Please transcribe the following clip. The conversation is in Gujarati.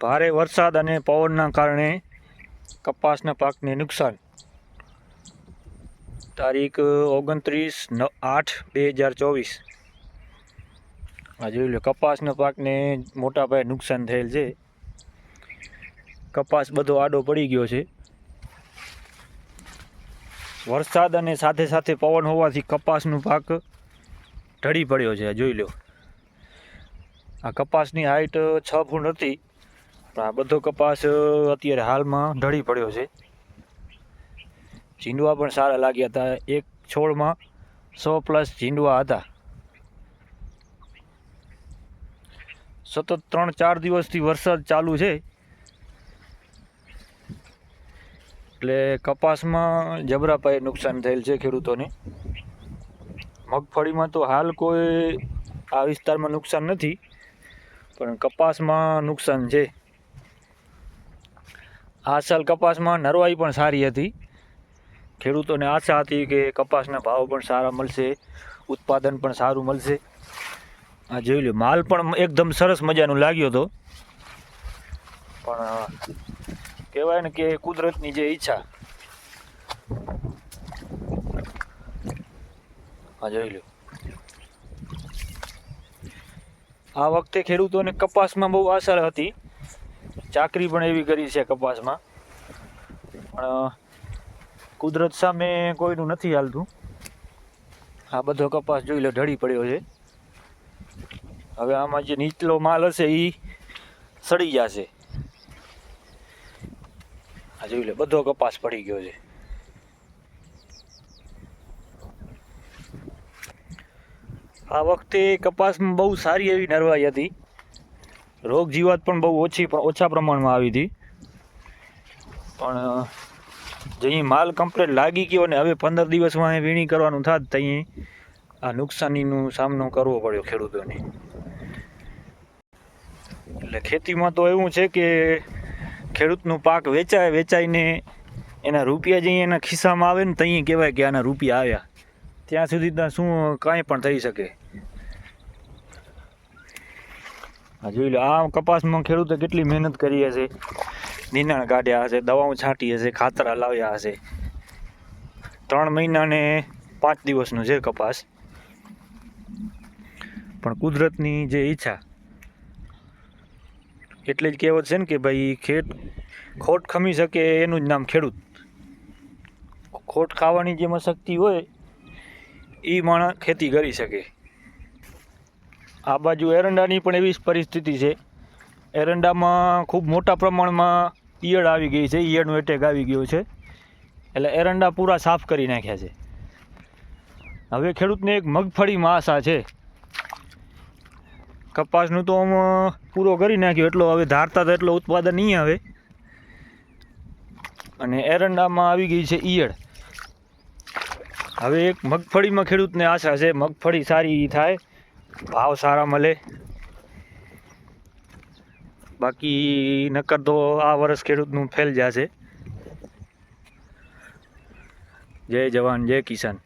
ભારે વરસાદ અને પવનના કારણે કપાસના પાકને નુકસાન. તારીખ ઓગણત્રીસ આઠ, બે હજાર ચોવીસ. આ જોઈ લો, કપાસના પાકને મોટા પાયે નુકસાન થયેલ છે. કપાસ બધો આડો પડી ગયો છે. વરસાદ અને સાથે સાથે પવન હોવાથી કપાસનું પાક ઢળી પડ્યો છે જોઈ લો. આ કપાસની હાઈટ છ ફૂટ હતી. પણ આ બધો કપાસ અત્યારે હાલમાં ઢળી પડ્યો છે. ઝીંડવા પણ સારા લાગ્યા હતા. એક છોડમાં સો પ્લસ ઝીંડવા હતા. સતત ત્રણ ચાર દિવસથી વરસાદ ચાલુ છે. એટલે કપાસમાં જબરા પાયે નુકસાન થયેલ છે ખેડૂતોને. મગફળીમાં તો હાલ કોઈ આ વિસ્તારમાં નુકસાન નથી, પણ કપાસમાં નુકસાન છે. આ સાલ કપાસમાં નરવાઈ પણ સારી હતી. ખેડૂતોને આશા હતી કે કપાસના ભાવ પણ સારા મળશે, ઉત્પાદન પણ સારું મળશે. આ જોઈ લો માલ પણ એકદમ સરસ મજાનો લાગ્યો હતો. પણ કહેવાય ને કે કુદરતની જે ઈચ્છા. હા જોઈ લો આ વખતે ખેડૂતોને કપાસમાં બહુ આશા હતી. ચાકરી પણ એવી કરી છે કપાસમાં. પણ કુદરત સામે કોઈનું નથી હાલતું. આ બધો કપાસ જોઈ લો, ઢળી પડ્યો છે. હવે આમાં જે નીચલો માલ હશે એ સડી જશે. આ જોઈ લો, બધો કપાસ પડી ગયો છે. આ વખતે કપાસમાં બહુ સારી એવી નરવાઈ હતી. રોગ જીવાત પણ બહુ ઓછી ઓછા પ્રમાણમાં આવી હતી. પણ જે માલ કમ્પ્લેટ લાગી ગયો ને હવે પંદર દિવસમાં અહીં વીણી કરવાનું થાત ત્યાં આ નુકસાનીનો સામનો કરવો પડ્યો ખેડૂતોને. એટલે ખેતીમાં તો એવું છે કે ખેડૂતનું પાક વેચાય, વેચાઈને એના રૂપિયા જઈ એના ખિસ્સામાં આવે ને ત્યાં કહેવાય કે આના રૂપિયા આવ્યા. ત્યાં સુધી ત્યાં શું કાંઈ પણ થઈ શકે. જોઈ લો આ કપાસમાં ખેડૂતે કેટલી મહેનત કરી હશે. નિનાણ કાઢ્યા હશે, દવાઓ છાંટી હશે, ખાતર લાવ્યા હશે. ત્રણ મહિના ને પાંચ દિવસનો છે કપાસ. પણ કુદરતની જે ઈચ્છા, એટલે જ કહેવત છે ને કે ભાઈ, ખેત, ખોટ ખમી શકે એનું જ નામ ખેડૂત. ખોટ ખાવાની જે શક્તિ હોય એ માણસ ખેતી કરી શકે. આ બાજુ એરંડાની પણ એવી પરિસ્થિતિ છે. એરંડામાં ખૂબ મોટા પ્રમાણમાં ઈયળ આવી ગઈ છે. ઈયળનો એટેક આવી ગયો છે. એટલે એરંડા પૂરા સાફ કરી નાખ્યા છે. હવે ખેડૂતને એક મગફળીમાં આશા છે. કપાસનું તો આમ પૂરો કરી નાખ્યો. એટલો હવે ધારતા તો એટલો ઉત્પાદન નહીં આવે. અને એરંડામાં આવી ગઈ છે ઈયળ. હવે એક મગફળીમાં ખેડૂતને આશા છે. મગફળી સારી થાય. ભાવ સારા મળે. બાકી નકર તો આ વર્ષ ખેડૂતનું ફેલ જશે. જય જવાન, જય કિસાન.